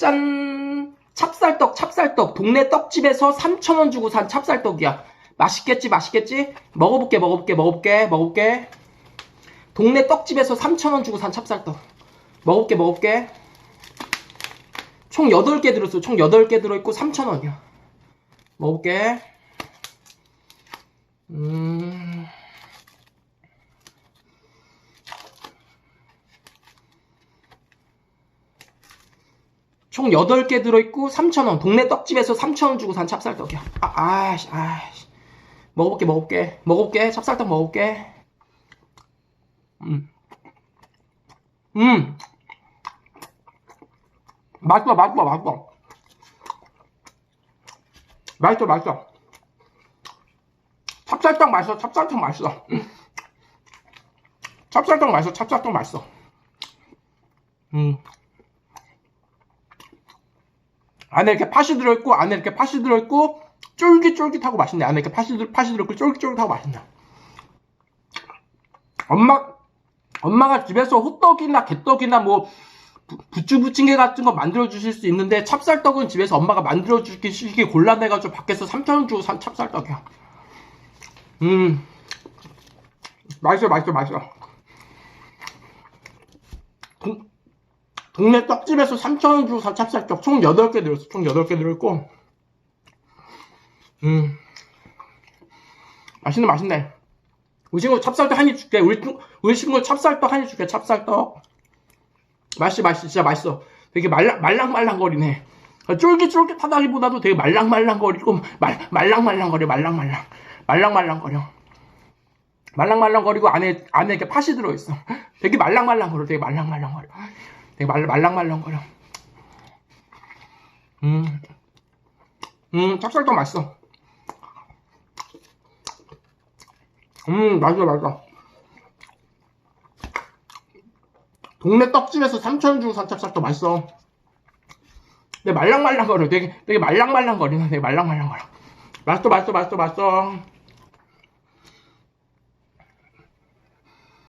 짠! 찹쌀떡, 찹쌀떡. 동네 떡집에서 3,000원 주고 산 찹쌀떡이야. 맛있겠지, 맛있겠지? 먹어볼게, 먹어볼게, 먹어볼게, 먹어볼게. 동네 떡집에서 3,000원 주고 산 찹쌀떡. 먹어볼게, 먹어볼게. 총 8개 들었어. 총 8개 들어있고 3,000원이야. 먹어볼게. 음. 총 8개 들어있고 3,000원. 동네 떡집에서 3,000원 주고 산 찹쌀떡이야. 아, 아이씨, 아이씨. 먹어볼게, 먹어볼게. 먹어볼게. 찹쌀떡 먹어볼게. 음. 음. 맛있어, 맛있어, 맛있어. 맛있어, 맛있어. 찹쌀떡 맛있어, 찹쌀떡 맛있어. 음. 찹쌀떡 맛있어, 찹쌀떡 맛있어. 음. 안에 이렇게 팥이 들어있고, 안에 이렇게 팥이 들어있고, 쫄깃쫄깃하고 맛있네. 안에 이렇게 팥이, 들, 팥이 들어있고, 쫄깃쫄깃하고 맛있네. 엄마, 엄마가 집에서 호떡이나 개떡이나 뭐, 부- 부추 부침개 같은 거 만들어 주실 수 있는데 찹쌀떡은 집에서 엄마가 만들어 주기 시기 곤란해가지고 밖에서 3,000원 주고 산 찹쌀떡이야. 음, 맛있어, 맛있어, 맛있어. 동, 동네 떡집에서 3,000원 주고 산 찹쌀떡 총 8개 들었어. 총 8개 들어있고. 음, 맛있네, 맛있네. 우리 친구 찹쌀떡 한 입 줄게. 우리, 친- 우리 친구 찹쌀떡 한 입 줄게. 찹쌀떡. 맛있어, 맛있어. 진짜 맛있어. 되게 말랑, 말랑말랑거리네. 쫄깃쫄깃하다기보다도 되게 말랑말랑거리고, 말, 말랑말랑거려, 말랑말랑. 말랑말랑거려. 말랑말랑거리고 안에, 안에 이렇게 팥이 들어있어. 되게 말랑말랑거려. 되게 말랑말랑거려. 되게 말, 말랑말랑거려. 음. 음, 찹쌀떡 맛있어. 음, 맛있어, 맛있어. 동네 떡집에서 3,000원 주고 산 찹쌀떡 맛있어. 근데 말랑말랑거려. 되게, 되게 말랑말랑거리네. 되게 말랑말랑거려. 맛있어, 맛있어, 맛있어, 맛있어.